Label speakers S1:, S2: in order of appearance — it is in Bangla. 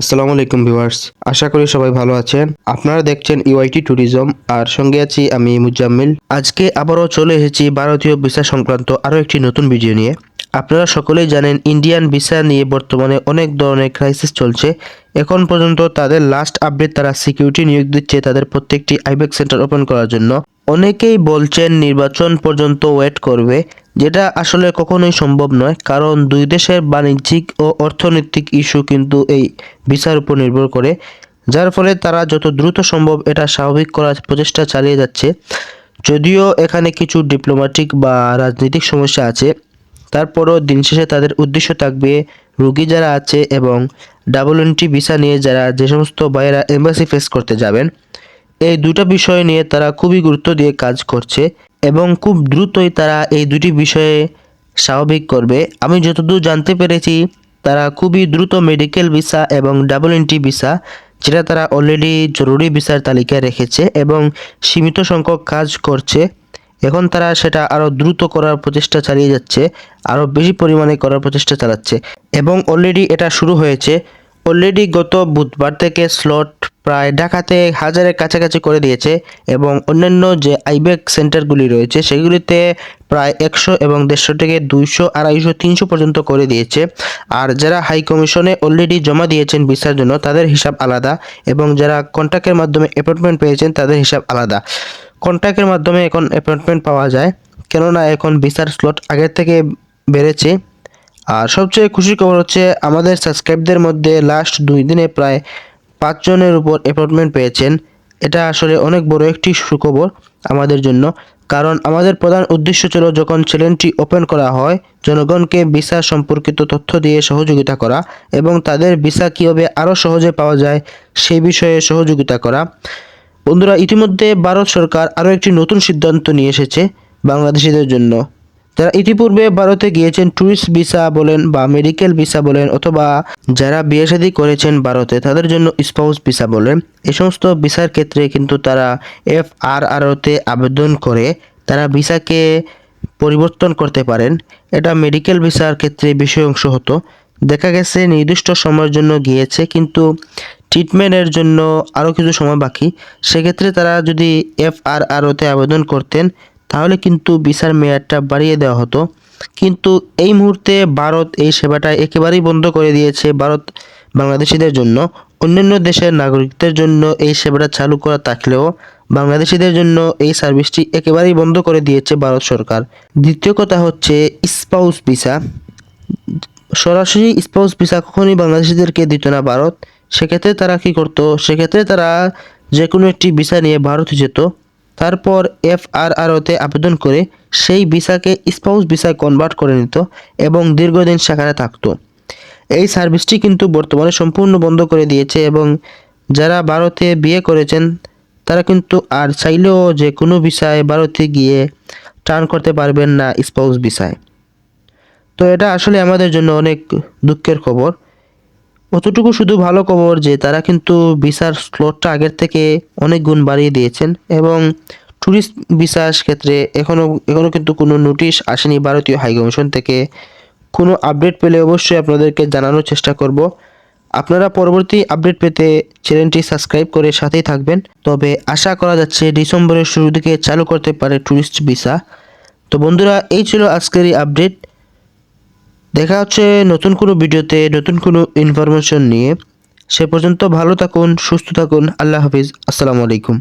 S1: আসসালামু আলাইকুম ভিউয়ার্স, আশা করি সবাই ভালো আছেন। আপনারা দেখছেন ইউআইটি ট্যুরিজম আর সঙ্গে আছি আমি মুজাম্মিল। আজকে আবারও চলে এসেছি ভারতীয় ভিসা সংক্রান্ত আরও একটি নতুন ভিডিও নিয়ে। আপনারা সকলেই জানেন ইন্ডিয়ান ভিসা নিয়ে বর্তমানে অনেক ধরনের ক্রাইসিস চলছে। এখন পর্যন্ত তাদের লাস্ট আপডেট তারা সিকিউরিটি নিয়োগ দিচ্ছে তাদের প্রত্যেকটি আইবেক সেন্টার ওপেন করার জন্য। অনেকেই বলছেন নির্বাচন পর্যন্ত ওয়েট করবে। যেটা আসলে কখনোই সম্ভব নয়, কারণ দুই দেশের বাণিজ্যিক ও অর্থনৈতিক ইস্যু কিন্তু এই ভিসার উপর নির্ভর করে, যার ফলে তারা যত দ্রুত সম্ভব এটা স্বাভাবিক করার প্রচেষ্টা চালিয়ে যাচ্ছে। যদিও এখানে কিছু ডিপ্লোম্যাটিক বা রাজনৈতিক সমস্যা আছে, তারপরও দিন শেষে তাদের উদ্দেশ্য থাকবে রুগী যারা আছে এবং ডাবল এন্ট্রি ভিসা নিয়ে যারা যে সমস্ত ভাইয়েরা এম্বাসি ফেস করতে যাবেন। এই দুটো বিষয় নিয়ে তারা খুবই গুরুত্ব দিয়ে কাজ করছে। এবং খুব দ্রুতই তারা এই দুটি বিষয়ে স্বাভাবিক করবে। আমি যতদূর জানতে পেরেছি, তারা খুবই দ্রুত মেডিকেল ভিসা এবং ডাবল এন্ট্রি ভিসা যেটা তারা অলরেডি জরুরি ভিসার তালিকায় রেখেছে এবং সীমিত সংখ্যক কাজ করছে। এখন তারা সেটা আরও দ্রুত করার প্রচেষ্টা চালিয়ে যাচ্ছে, আরও বেশি পরিমাণে করার প্রচেষ্টা চালাচ্ছে। এবং অলরেডি এটা শুরু হয়েছে। অলরেডি গত বুধবার থেকে স্লট প্রায় ঢাকাতে হাজারের কাছাকাছি করে দিয়েছে এবং অন্যান্য যে আইবেক সেন্টারগুলি রয়েছে সেগুলিতে প্রায় একশো এবং দেড়শো থেকে দুইশো, আড়াইশো, তিনশো পর্যন্ত করে দিয়েছে। আর যারা হাই কমিশনে অলরেডি জমা দিয়েছেন ভিসার জন্য, তাদের হিসাব আলাদা এবং যারা কন্ট্যাক্টের মাধ্যমে অ্যাপয়েন্টমেন্ট পেয়েছেন, তাদের হিসাব আলাদা। কন্ট্যাক্টের মাধ্যমে এখন অ্যাপয়েন্টমেন্ট পাওয়া যায়, কেননা এখন ভিসার স্লট আগের থেকে বেড়েছে। আর সবচেয়ে খুশির খবর হচ্ছে, আমাদের সাবস্ক্রাইবদের মধ্যে লাস্ট দুই দিনে প্রায় পাঁচজনের উপর অ্যাপয়েন্টমেন্ট পেয়েছেন। এটা আসলে অনেক বড় একটি সুখবর আমাদের জন্য। কারণ আমাদের প্রধান উদ্দেশ্য ছিল যখন চ্যানেলটি ওপেন করা হয়, জনগণকে ভিসা সম্পর্কিত তথ্য দিয়ে সহযোগিতা করা এবং তাদের ভিসা কীভাবে আরও সহজে পাওয়া যায় সেই বিষয়ে সহযোগিতা করা। বন্ধুরা, ইতিমধ্যে ভারত সরকার আরও একটি নতুন সিদ্ধান্ত নিয়ে এসেছে বাংলাদেশিদের জন্য। যারা ইতিপূর্বে ভারতে গিয়েছেন ট্যুরিস্ট ভিসা বলেন বা মেডিকেল ভিসা বলেন অথবা যারা বিয়ে শাদী করেছেন ভারতে, তাদের জন্য স্পাউস ভিসা বলেন এই সমস্ত ভিসার ক্ষেত্রে কিন্তু তারা এফ আর আরতে আবেদন করে তারা ভিসাকে পরিবর্তন করতে পারেন। এটা মেডিকেল ভিসার ক্ষেত্রে বিষয় অংশ হতো। দেখা গেছে নির্দিষ্ট সময়ের জন্য গিয়েছে, কিন্তু ট্রিটমেন্টের জন্য আরও কিছু সময় বাকি। সেক্ষেত্রে তারা যদি এফ আর আরওতে আবেদন করতেন তাহলে কিন্তু ভিসার মেয়াদটা বাড়িয়ে দেওয়া হতো। কিন্তু এই মুহূর্তে ভারত এই সেবাটা একেবারেই বন্ধ করে দিয়েছে ভারত বাংলাদেশিদের জন্য। অন্যান্য দেশের নাগরিকদের জন্য এই সেবাটা চালু করা থাকলেও বাংলাদেশিদের জন্য এই সার্ভিসটি একেবারেই বন্ধ করে দিয়েছে ভারত সরকার। দ্বিতীয় কথা হচ্ছে স্পাউস ভিসা। সরাসরি স্পাউস ভিসা কখনই বাংলাদেশিদেরকে দিত না ভারত। সেক্ষেত্রে তারা কি করতো? সেক্ষেত্রে তারা যে কোনো একটি ভিসা নিয়ে ভারতে যেত। তারপর এফ আর আরওতে আবেদন করে সেই ভিসাকে স্পাউস ভিসায় কনভার্ট করে নিত এবং দীর্ঘদিন সেখানে থাকতো। এই সার্ভিসটি কিন্তু বর্তমানে সম্পূর্ণ বন্ধ করে দিয়েছে এবং যারা ভারতে বিয়ে করেছেন, তারা কিন্তু আর চাইলেও যে কোনো ভিসায় ভারতে গিয়ে টার্ন করতে পারবেন না স্পাউস ভিসায়। তো এটা আসলে আমাদের জন্য অনেক দুঃখের খবর। অতটুকু শুধু ভালো খবর যে তারা কিন্তু ভিসার স্লটটা আগের থেকে অনেক গুণ বাড়িয়ে দিয়েছেন এবং ট্যুরিস্ট ভিসার ক্ষেত্রে এখনও এখনও কিন্তু কোনো নোটিশ আসেনি ভারতীয় হাইকমিশন থেকে। কোনো আপডেট পেলে অবশ্যই আপনাদেরকে জানানোর চেষ্টা করব। আপনারা পরবর্তী আপডেট পেতে চ্যানেলটি সাবস্ক্রাইব করে সাথেই থাকবেন। তবে আশা করা যাচ্ছে ডিসেম্বরের শুরু দিকে চালু করতে পারে ট্যুরিস্ট ভিসা। তো বন্ধুরা, এই ছিল আজকের এই আপডেট। দেখা হচ্ছে নতুন কোনো ভিডিওতে, নতুন কোনো ইনফরমেশন নিয়ে। সে পর্যন্ত ভালো থাকুন, সুস্থ থাকুন, আল্লাহ হাফিজ, আসসালামু আলাইকুম।